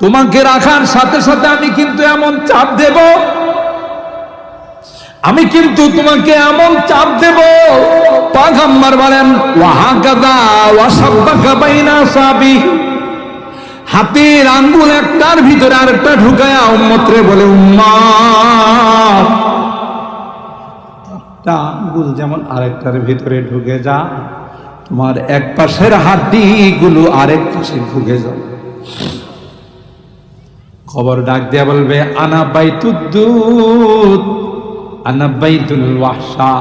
তোমাকে রাখার সাথে সাথে আমি কিন্তু এমন চাপ দেব। আমি কিন্তু তোমাকে এমন চাপ দেব। পাগাম্বার বলেন সাবি। হাতের আঙ্গুল একটার ভিতরে আরেকটা ঢুকায়া উম্মতরে বলে উম্মা আঙ্গুল যেমন আরেকটার ভিতরে ঢুকে যা তোমার এক পাশের হাড্ডিগুলো আরেক পাশে ঢুকে যাবে। খবর ডাক দেয়া বলবে, আনা বাইতুদ্দুত আনা বাইতুল ওয়াহশা,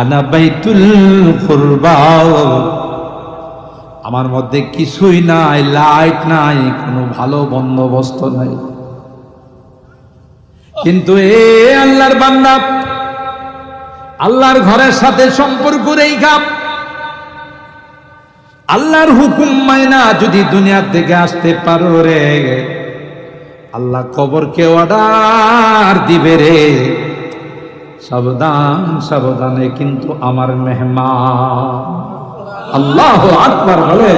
আনা বাইতুল কুরবা। আমার মধ্যে কিছুই নাই, লাইট নাই, কোনো ভালো বন্দোবস্ত নাই। কিন্তু এ আল্লাহর বান্দা, আল্লাহর ঘরের সাথে সম্পর্ক রেখা আল্লাহর হুকুম মাইনা যদি দুনিয়ার থেকে আসতে পারো রে আল্লাহ কবরকে অর্ডার দিবে রে। সাবধান, সাবধানে কিন্তু আমার মেহমান। আল্লাহ আকবার বলে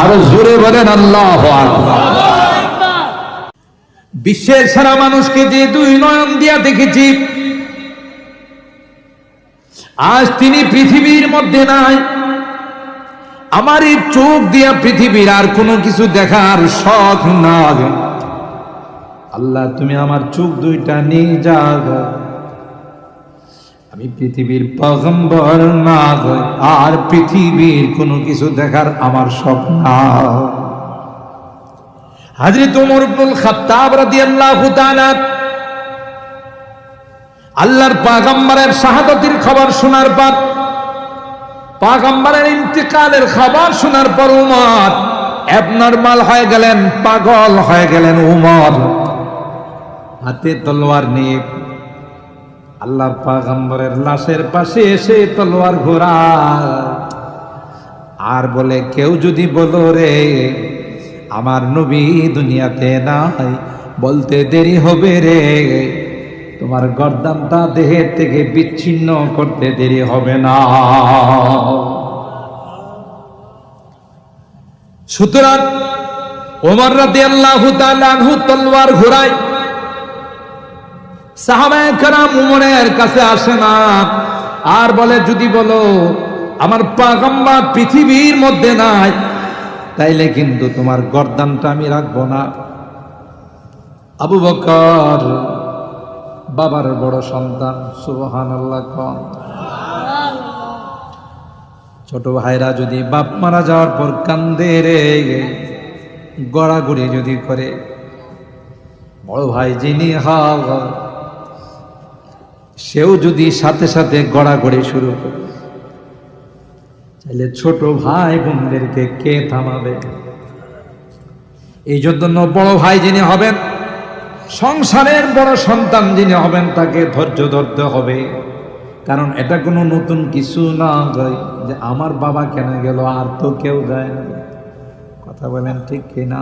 আরও জোরে বলেন, আল্লাহ বিশ্বের সারা মানুষকে যে দুই নয়ন দিয়া দেখেছি, আজ তিনি পৃথিবীর মধ্যে নাই। আমার এই চোখ দিয়া পৃথিবীর আর কোনো কিছু দেখার শখ না আল্লাহ, তুমি আমার চোখ দুইটা নিয়ে যাও আমি পৃথিবীর পগম্বর না আর পৃথিবীর কোনো কিছু দেখার আমার স্বপ্ন হাজরত ওমর ইবনুল খাত্তাব রাদিয়াল্লাহু তাআলা, আল্লাহর পাগম্বরের শাহাদাতের খবর শোনার পর পাগম্বরের ইন্তেকালের খবর শোনার পর উমর অ্যাবনর্মাল হয়ে গেলেন, পাগল হয়ে গেলেন উমর। হাতে তলোয়ার নিয়ে আল্লাহর পাগম্বরের লাশের পাশে এসে তলোয়ার ঘোরা। আর বলে, কেউ যদি বলো রে, আমার নবী দুনিয়াতে নাই, বলতে দেরি হবে রে। তোমার গর্দানটা দেহের থেকে বিচ্ছিন্ন করতে দেরি হবে না। সুতরাং ওমর রাতে আল্লাহ তলোয়ার ঘোরায়। কাছে আসে না। আর বলে, যদি বলো, আমার পাগম্বা পৃথিবীর মধ্যে নাই, তাইলে কিন্তু তোমার গরদানটা আমি রাখব না। আবু বকর, বাবার বড় সন্তান সুবহান আল্লাহ কন। ছোট ভাইরা যদি বাপ মারা যাওয়ার পর কান্দে রে, গড়াগড়ি যদি করে, বড় ভাই যিনি হক সেও যদি সাথে সাথে গড়াগড়ি শুরু করে, তাহলে ছোট ভাই বোনদেরকে কে থামাবে? এই জন্য বড় ভাই যিনি হবেন, সংসারের বড় সন্তান যিনি হবেন, তাকে ধৈর্য ধরতে হবে। কারণ এটা কোনো নতুন কিছু না যে আমার বাবা কেন গেল, আর তো কেউ যায় না। কথা বলেন ঠিক কিনা?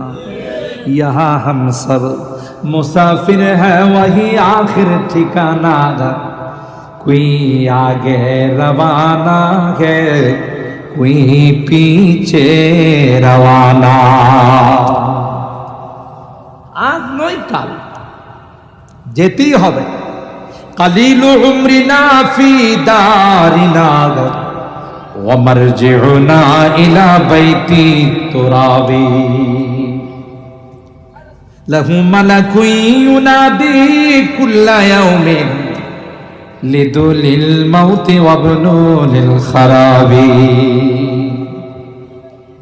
ইহা হাম সব মুসাফির হ্যাঁ ওয়াহি আখির ঠিকানা कोई आगे रवाना है कोई पीछे रवाना আজ নয় কাল, যেতেই হবে। কালিলু উমরিনা ফি দারিনা ওয়া মারজিউনা ইলা বাইতি তুরাবি। له ملك ينادي كل يوم লিদুলিল মাউতি ওয়াবনুলিল খারাবি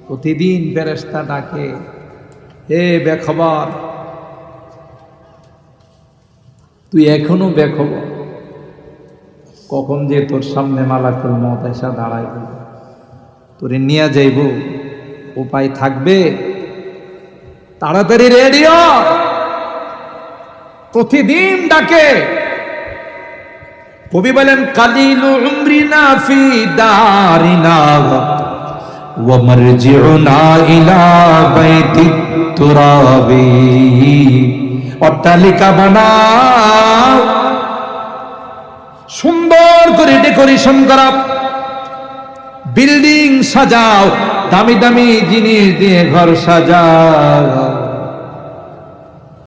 প্রতিদিন ফেরেশতা ডাকে হে বেখবর তুই এখনো বেখবর কখন যে তোর সামনে মালাকুল মত এসা দাঁড়াইব তোরে নিয়ে যাইব উপায় থাকবে তাড়াতাড়ি রেডিও। প্রতিদিন ডাকে। কবি বলেন, কালিলু উমরিনা ফি দারিনা মারজিউনা ইলা বাইতি তুরাবি। অট্টালিকা বানাও। সুন্দর করে ডেকোরেশন করা। বিল্ডিং সাজাও। দামি দামি জিনিস দিয়ে ঘর সাজাও।